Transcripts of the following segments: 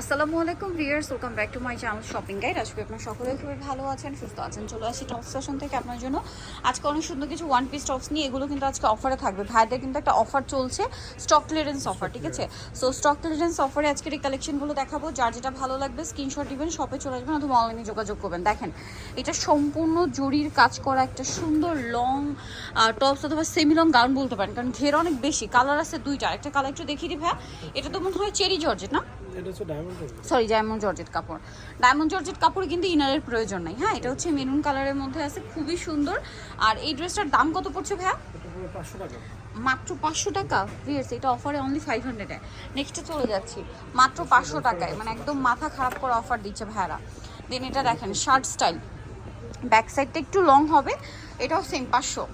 আসসালামু আলাইকুম viewers welcome back to my channel shopping guide. আজকে আপনার সকলে খুবই ভালো আছেন সুস্থ আছেন। চলে আসি টপ স্টেশন থেকে আপনার জন্য। আজকে অনেক সুন্দর কিছু ওয়ান পিস টপস নিয়ে এগুলো কিন্তু আজকে অফারে থাকবে। ভাইদের কিন্তু একটা অফার চলছে স্টক ক্লিয়ারেন্স অফার ঠিক আছে? সো স্টক ক্লিয়ারেন্স অফারে আজকের এই কালেকশনগুলো দেখাবো। যার যেটা ভালো লাগবে স্ক্রিনশট দিবেন শপে চলে আসবেন অথবা অনলাইনে যোগাযোগ করবেন। দেখেন এটা সম্পূর্ণ জরির কাজ করা একটা সুন্দর লং টপস অথবা সেমি লং গাউন বলতে পারেন। কারণ ঘের অনেক বেশি কালার আছে দুইটা। একটা কালার একটু দেখিয়ে দিই ভাইয়া। এটা তো মনে হয় চেরি জর্জেট না? এটা হচ্ছে ডায়মন্ড সরি ডায়মন্ড জর্জেট কাপড়। ডায়মন্ড জর্জেট কাপড়ে কিন্তু ইনারের প্রয়োজন নাই। হ্যাঁ এটা হচ্ছে মেরুন কালারের মধ্যে আছে খুবই সুন্দর। আর এই ড্রেসটার দাম কত পড়ছে ভাইয়া? মাত্র পাঁচশো টাকা? ভিয়ার্স এটা অফারে অনলি ফাইভ হান্ড্রেডে নেক্সটে চলে যাচ্ছি। মাত্র পাঁচশো টাকায় মানে একদম মাথা খারাপ করে অফার দিচ্ছে ভাইয়ারা। দেন এটা দেখেন শার্ট স্টাইল ব্যাক সাইডটা একটু লং হবে এটাও সেম পাঁচশো।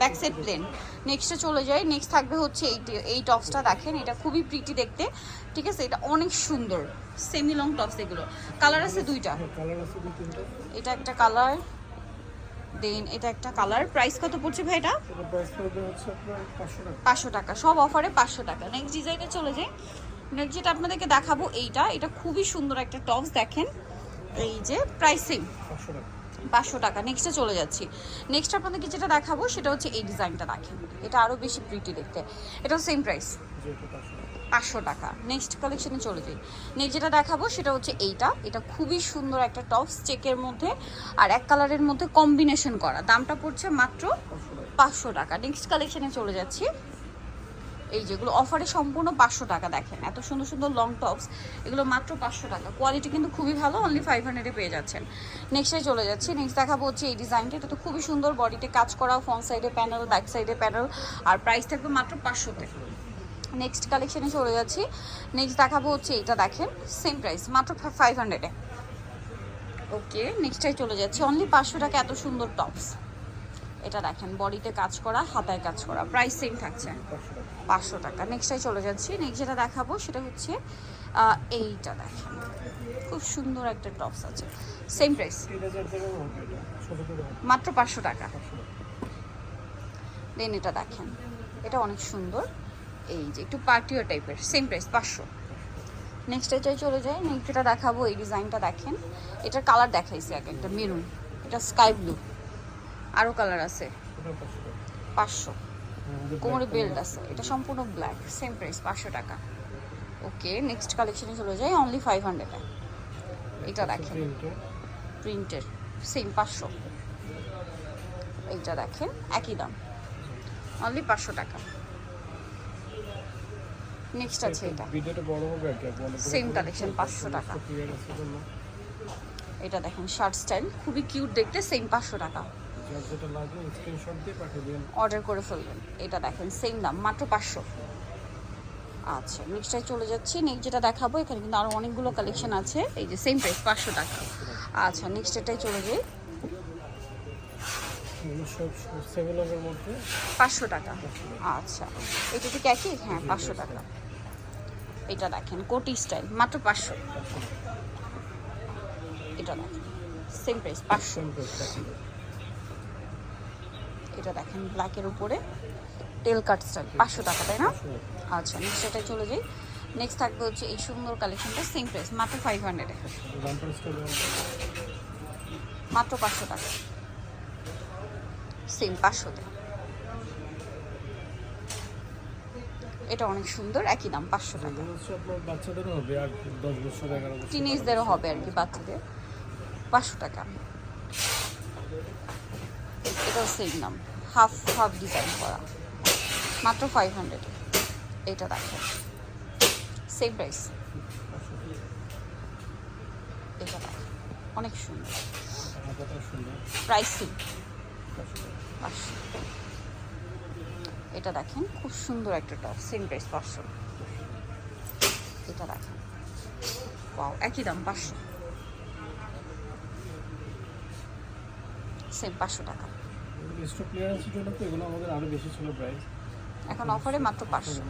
ব্যাক সাইড প্লেন নেক্সটে চলে যাই। নেক্সট থাকবে হচ্ছে এই এই টপসটা দেখেন। এটা খুবই প্রিটি দেখতে। ঠিক আছে? এটা অনেক সুন্দর। সেমি লং টপস এগুলো। কালার আছে দুইটা। এটা একটা কালার দেন এটা একটা কালার প্রাইস কত পড়ছে ভাই এটা? পাঁচশো টাকা। সব অফারে পাঁচশো টাকা। নেক্সট ডিজাইনে চলে যাই। নেক্সট যেটা আপনাদেরকে দেখাবো, এইটা। এটা খুবই সুন্দর একটা টপস দেখেন। এই যে প্রাইসিং পাঁচশো টাকা। নেক্সটে চলে যাচ্ছি। নেক্সট আপনাদেরকে যেটা দেখাবো, সেটা হচ্ছে এই ডিজাইনটা দেখেন। এটা আরও বেশি প্রিটি দেখতে। এটাও সেম প্রাইস পাঁচশো টাকা। নেক্সট কালেকশনে চলে যাই। নেক্সট যেটা দেখাবো, সেটা হচ্ছে এইটা। এটা খুবই সুন্দর একটা টপস চেকের মধ্যে। আর এক কালারের মধ্যে কম্বিনেশন করা। দামটা পড়ছে মাত্র পাঁচশো টাকা। নেক্সট কালেকশনে চলে যাচ্ছি। এই যেগুলো অফারে সম্পূর্ণ পাঁচশো টাকা দেখেন। এত সুন্দর সুন্দর লং টপস এগুলো মাত্র পাঁচশো টাকা। কোয়ালিটি কিন্তু খুবই ভালো অনলি ফাইভ হান্ড্রেডে পেয়ে যাচ্ছেন। নেক্সটে চলে যাচ্ছি। নেক্সট দেখাবো হচ্ছে এই ডিজাইনটা এটা তো খুবই সুন্দর বডিতে কাজ করা ফ্রন্ট সাইডে প্যানেল ব্যাক সাইডে প্যানেল আর প্রাইস থাকবে মাত্র পাঁচশোতে। নেক্সট কালেকশানে চলে যাচ্ছি। নেক্সট দেখাবো হচ্ছে এটা দেখেন সেম প্রাইস মাত্র ফাইভ হান্ড্রেডে ওকে নেক্সটটাই চলে যাচ্ছি। অনলি পাঁচশো টাকা এত সুন্দর টপস এটা দেখেন বডিতে কাজ করা, হাতায় কাজ করা প্রাইস সেম থাকছে। পাঁচশো টাকা। নেক্সটটাই চলে যাচ্ছি। নেক্সট যেটা দেখাবো সেটা হচ্ছে এইটা দেখেন। খুব সুন্দর একটা টপস আছে। সেম প্রাইস মাত্র পাঁচশো টাকা। দেন এটা দেখেন, এটা অনেক সুন্দর। এই যে একটু পার্টিও টাইপের সেম প্রাইস পাঁচশো। নেক্সট এটাই চলে যায় নেক্সট এটা দেখাবো, এই ডিজাইনটা দেখেন। এটার কালার দেখাইছি আগে, একটা মেরুন এটা স্কাই ব্লু আরও কালার আছে। পাঁচশো পাঁচশো। আমাদের কোমরে বেল্ট আছে। এটা সম্পূর্ণ ব্ল্যাক সেম প্রাইস পাঁচশো টাকা। ওকে নেক্সট কালেকশনে চলে যাই অনলি ফাইভ হান্ড্রেডে এটা দেখেন। প্রিন্টের সেম পাঁচশো। এইটা দেখেন একই দাম। অনলি পাঁচশো টাকা। নেক্সট আছে এটা। ভিডিওটা বড় হবে আর কি আপনি অনেক 500 টাকা। এটা দেখেন শার্ট স্টাইল খুবই কিউট দেখতে সেম পাঁচশো টাকা। যেটা লাগবে স্ক্রিনশট দিয়ে পাঠিয়ে দিন। অর্ডার করে ফেলবেন। এটা দেখেন সেম দাম মাত্র পাঁচশো। আচ্ছা নেক্সটটাই চলে যাচ্ছি। নেক্সট যেটা দেখাবো এখানে কিন্তু আরও অনেকগুলো কালেকশন আছে। এই যে সেম প্রাইস পাঁচশো টাকা। আচ্ছা নেক্সট এটাই চলে যাই। পাঁচশো টাকা। আচ্ছা এটা ঠিক একই? হ্যাঁ পাঁচশো টাকা। এটা দেখেন কোটি স্টাইল মাত্র পাঁচশো। এটা দেখেন সেম প্রাইস পাঁচশো। এটা দেখেন ব্ল্যাকের উপরে টেল কাট স্টাইল পাঁচশো টাকা তাই না? আচ্ছা নেক্সট এটাই চলে যাই। নেক্সট থাকবে হচ্ছে এই সুন্দর কালেকশনটা সেম প্রাইস মাত্র ফাইভ হান্ড্রেডে মাত্র পাঁচশো টাকা। সেম পাঁচশোতে এটা অনেক সুন্দর একই দাম পাঁচশো টাকা। এগুলো বাচ্চাদেরও হবে আর দশ বছর এগারো টিনেজদেরও হবে আর কি বাচ্চাদের। পাঁচশো টাকা। এটাও সেম দাম হাফ হাফ ডিজাইন করা। মাত্র ফাইভ হান্ড্রেড এটা দেখো। সেম প্রাইস এটা দেখো। অনেক সুন্দর। প্রাইস এটা দেখেন, খুব সুন্দর একটা টপ সেম প্রাইস পাঁচশো। এটা দেখেন। একই দাম, পাঁচশো। সেম পাঁচশো টাকা। স্টক ক্লিয়ারেন্সের জন্য তো এগুলো আমাদের আরও বেশি ছিল প্রাইস এখন অফারে মাত্র পাঁচশো।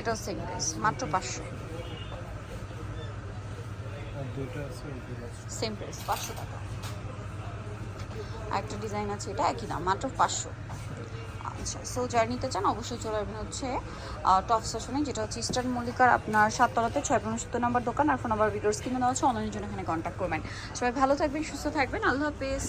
এটাও সেম প্রাইস মাত্র পাঁচশো। সেম প্রাইস পাঁচশো টাকা। আরেকটা ডিজাইন আছে এটা একই দাম মাত্র পাঁচশো। আচ্ছা সো যারা নিতে চান অবশ্যই চলে আসবেন হচ্ছে টপ স্টেশনে যেটা হচ্ছে ইস্টার্ন মল্লিকার আপনার সাততলাতে ছয় পনেরো নম্বর দোকান, আর ফোন নাম্বার ভিডিওস কিনে দেওয়া হচ্ছে অনলাইনের জন্য এখানে কন্ট্যাক্ট করবেন। সবাই ভালো থাকবেন, সুস্থ থাকবেন, আল্লাহ হাফেজ।